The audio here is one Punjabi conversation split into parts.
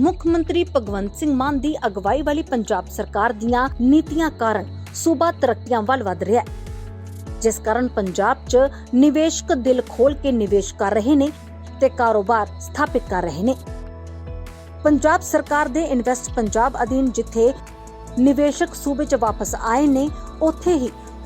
ਮੁੱਖ ਮੰਤਰੀ ਭਗਵੰਤ ਸਿੰਘ ਮਾਨ ਦੀ ਅਗਵਾਈ ਵਾਲੀ ਪੰਜਾਬ ਸਰਕਾਰ ਦੀਆਂ ਨੀਤੀਆਂ ਕਾਰਨ ਸੂਬਾ ਤਰੱਕੀਆਂ ਵੱਲ ਵਧ ਰਿਹਾ ਹੈ। ਜਿਸ ਕਾਰਨ ਪੰਜਾਬ 'ਚ ਨਿਵੇਸ਼ਕ ਦਿਲ ਖੋਲ ਕੇ ਨਿਵੇਸ਼ ਕਰ ਰਹੇ ਨੇ ਤੇ ਕਾਰੋਬਾਰ ਸਥਾਪਿਤ ਕਰ ਰਹੇ ਨੇ। ਪੰਜਾਬ ਸਰਕਾਰ ਦੇ ਇਨਵੈਸਟ ਪੰਜਾਬ ਅਧੀਨ ਜਿੱਥੇ ਨਿਵੇਸ਼ਕ ਸੂਬੇ 'ਚ ਵਾਪਸ ਆਏ ਨੇ, ਉੱਥੇ ਹੀ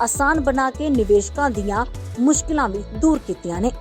ਆਸਾਨ ਬਣਾ ਕੇ ਨਿਵੇਸ਼ਕਾਂ ਦੀਆਂ ਮੁਸ਼ਕਲਾਂ ਵੀ ਦੂਰ ਕੀਤੀਆਂ ਨੇ।